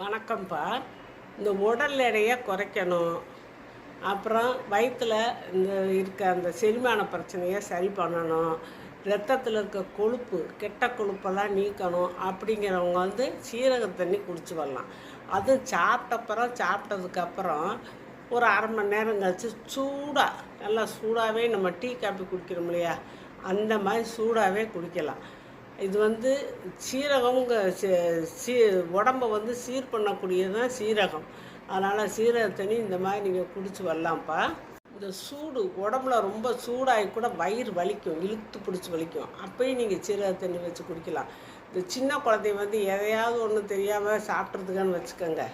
வணக்கம்ப்பா. இந்த உடல் எடையை குறைக்கணும். அப்புறம் வயிற்றில் இந்த இருக்க அந்த செரிமான பிரச்சனையை சரி பண்ணணும். ரத்தத்தில் இருக்க கொழுப்பு கெட்ட கொழுப்பெல்லாம் நீக்கணும் அப்படிங்கிறவங்க வந்து சீரக தண்ணி குடிச்சு வரலாம். அதுவும் சாப்பிட்டப்புறம் சாப்பிட்டதுக்கப்புறம் ஒரு அரை மணி நேரம் கழித்து சூடாக நல்லா சூடாகவே நம்ம டீ காப்பி குடிக்கிறோம் இல்லையா? அந்த மாதிரி சூடாகவே குடிக்கலாம். இது வந்து சீரகம்ங்க சீ- சீ உடம்பை வந்து சீர் பண்ணக்கூடியது தான் சீரகம். அதனால் சீரக தண்ணி இந்த மாதிரி நீங்கள் குடிச்சு வரலாம்ப்பா. இந்த சூடு உடம்புல ரொம்ப சூடாகி கூட வயிறு வலிக்கும் இழுத்து பிடிச்சி வலிக்கும். அப்பயும் நீங்கள் சீரக தண்ணி வச்சு குடிக்கலாம். இந்த சின்ன குழந்தை வந்து எதையாவது ஒன்றும் தெரியாமல் சாப்பிட்றதுக்கான்னு வச்சுக்கோங்க.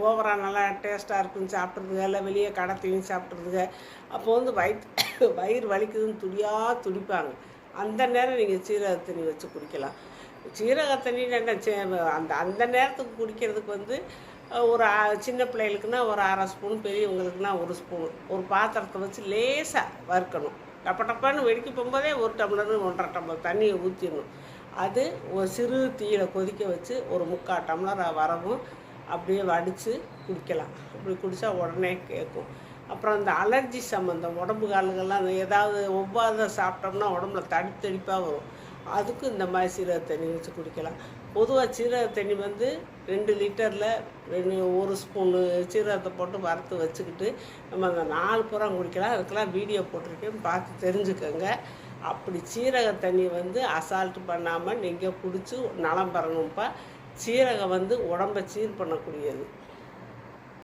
ஓவராக நல்லா டேஸ்ட்டாக இருக்குன்னு சாப்பிட்றதுங்க இல்லை வெளியே கடத்தையும் சாப்பிட்றதுங்க அப்போ வந்து வயிற்று வயிறு வலிக்குதுன்னு துடியாக துடிப்பாங்க. அந்த நேரம் நீங்கள் சீரக தண்ணி வச்சு குடிக்கலாம். சீரக என்ன சே- அந்த அந்த நேரத்துக்கு குடிக்கிறதுக்கு வந்து ஒரு சின்ன பிள்ளைகளுக்குன்னா ஒரு அரை ஸ்பூன் பெரியவங்களுக்குன்னா ஒரு ஸ்பூன் ஒரு பாத்திரத்தை வச்சு லேசாக வறுக்கணும். டப்ப டப்பான்னு வெடிக்க போகும்போதே ஒரு டம்ளர் ஒன்றரை டம்ளர் தண்ணியை ஊற்றிடணும் அது ஒரு சிறு தீயில் கொதிக்க வச்சு ஒரு முக்கால் டம்ளர் வரவும் அப்படியே வடித்து குடிக்கலாம். அப்படி குடித்தா உடனே கேட்கும். அப்புறம் இந்த அலர்ஜி சம்மந்தம் உடம்பு காலுகள்லாம் ஏதாவது ஒவ்வாத சாப்பிட்டோம்னா உடம்புல தடி தடிப்பாக வரும். அதுக்கும் இந்த மாதிரி சீரக தண்ணி வச்சு குடிக்கலாம். பொதுவாக சீரக தண்ணி வந்து ரெண்டு லிட்டரில் ரெண்டு ஒரு ஸ்பூனு சீரகத்தை போட்டு வறுத்து வச்சுக்கிட்டு நம்ம அந்த நாலு புறம் குடிக்கலாம். அதுக்கெல்லாம் வீடியோ போட்டிருக்கேன். பார்த்து தெரிஞ்சுக்கோங்க. அப்படி சீரக தண்ணி வந்து அசால்ட்டு பண்ணாமல் நீங்கள் குடித்து நலம் பெறணும்ப்பா. சீரகம் வந்து உடம்பை சீர் பண்ணக்கூடியது.